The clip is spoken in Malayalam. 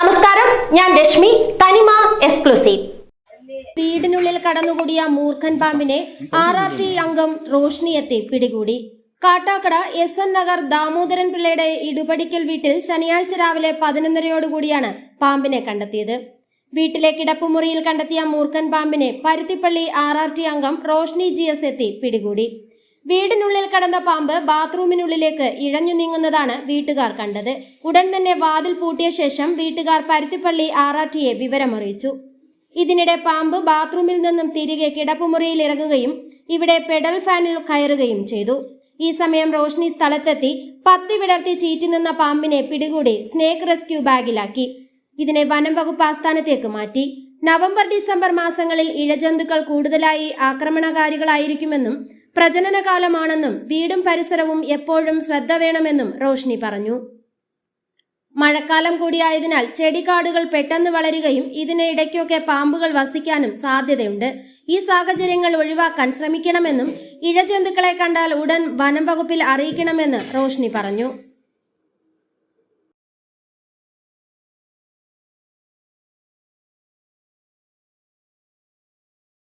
നമസ്കാരം ഞാൻ രശ്മി തനിമ എക്സ്ക്ലൂസീവ്. വീടിനുള്ളിൽ കടന്നുകൂടിയ മൂർഖൻ പാമ്പിനെ ആർ ആർ ടി അംഗം റോഷ്നി എത്തി പിടികൂടി. കാട്ടാക്കട എസ് എൻ നഗർ ദാമോദരൻ പിള്ളയുടെ ഇടുപടിക്കൽ വീട്ടിൽ ശനിയാഴ്ച രാവിലെ പതിനൊന്നരയോടുകൂടിയാണ് പാമ്പിനെ കണ്ടെത്തിയത്. വീട്ടിലെ കിടപ്പുമുറിയിൽ കണ്ടെത്തിയ മൂർഖൻ പാമ്പിനെ പരുത്തിപ്പള്ളി ആർ ആർ ടി അംഗം റോഷ്നി ജി എസ് എത്തി പിടികൂടി. വീടിനുള്ളിൽ കടന്ന പാമ്പ് ബാത്റൂമിനുള്ളിലേക്ക് ഇഴഞ്ഞു നീങ്ങുന്നതാണ് വീട്ടുകാർ കണ്ടത്. ഉടൻ തന്നെ വാതിൽ പൂട്ടിയ ശേഷം വീട്ടുകാർ പരുത്തിപ്പള്ളി ആർ ആർ ടിയെ വിവരമറിയിച്ചു. ഇതിനിടെ പാമ്പ് ബാത്റൂമിൽ നിന്നും തിരികെ കിടപ്പുമുറിയിൽ ഇറങ്ങുകയും ഇവിടെ പെഡൽ ഫാനിൽ കയറുകയും ചെയ്തു. ഈ സമയം റോഷ്നി സ്ഥലത്തെത്തി പത്തി വിടർത്തി ചീറ്റി നിന്ന പാമ്പിനെ പിടികൂടി സ്നേക്ക് റെസ്ക്യൂ ബാഗിലാക്കി. ഇതിനെ വനം വകുപ്പ് ആസ്ഥാനത്തേക്ക് മാറ്റി. നവംബർ ഡിസംബർ മാസങ്ങളിൽ ഇഴജന്തുക്കൾ കൂടുതലായി ആക്രമണകാരികളായിരിക്കുമെന്നും പ്രജനനകാലമാണെന്നും വീടും പരിസരവും എപ്പോഴും ശ്രദ്ധ വേണമെന്നും റോഷ്നി പറഞ്ഞു. മഴക്കാലം കൂടിയായതിനാൽ ചെടികാടുകൾ പെട്ടെന്ന് വളരുകയും ഇതിനിടയ്ക്കൊക്കെ പാമ്പുകൾ വസിക്കാനും സാധ്യതയുണ്ട്. ഈ സാഹചര്യങ്ങൾ ഒഴിവാക്കാൻ ശ്രമിക്കണമെന്നും ഇഴജന്തുക്കളെ കണ്ടാൽ ഉടൻ വനം വകുപ്പിൽ അറിയിക്കണമെന്ന് റോഷ്നി പറഞ്ഞു.